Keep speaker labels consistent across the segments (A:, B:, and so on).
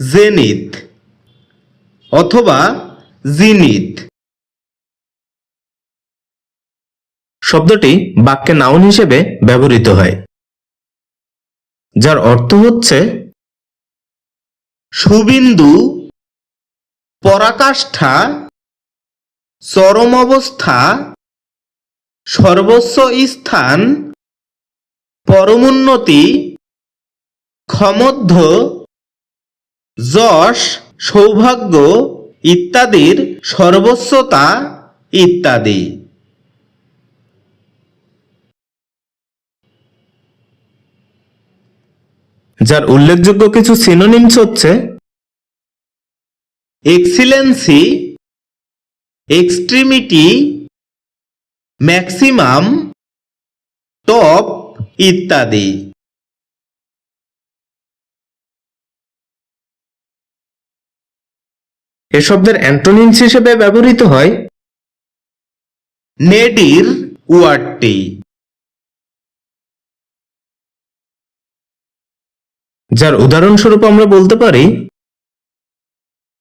A: Zenith অথবা জিনিথ
B: শব্দটি বাক্যে নাউন হিসেবে ব্যবহৃত হয়, যার অর্থ হচ্ছে
A: সুবিন্দু পরাকাষ্ঠা চরম অবস্থা সর্বস্ব স্থান পরমোন্নতি ক্ষমধ্য যশ সৌভাগ্য ইত্যাদির সর্বস্বতা ইত্যাদি।
B: যার উল্লেখযোগ্য কিছু সিনোনিমস হচ্ছে
A: এক্সিলেন্সি এক্সট্রিমিটি ম্যাক্সিমাম টপ ইত্যাদি।
B: এ শব্দের অ্যান্টোনিমস হিসেবে ব্যবহৃত হয়
A: নেডির ওয়ার্ডটি।
B: যার উদাহরণস্বরূপ আমরা বলতে পারি,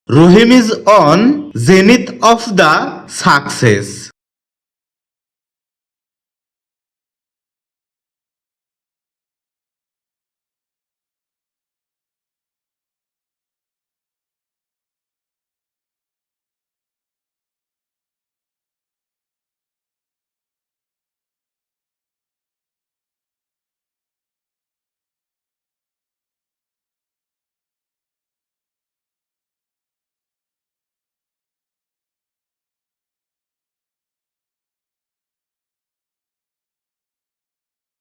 A: Rahim is on zenith of the success.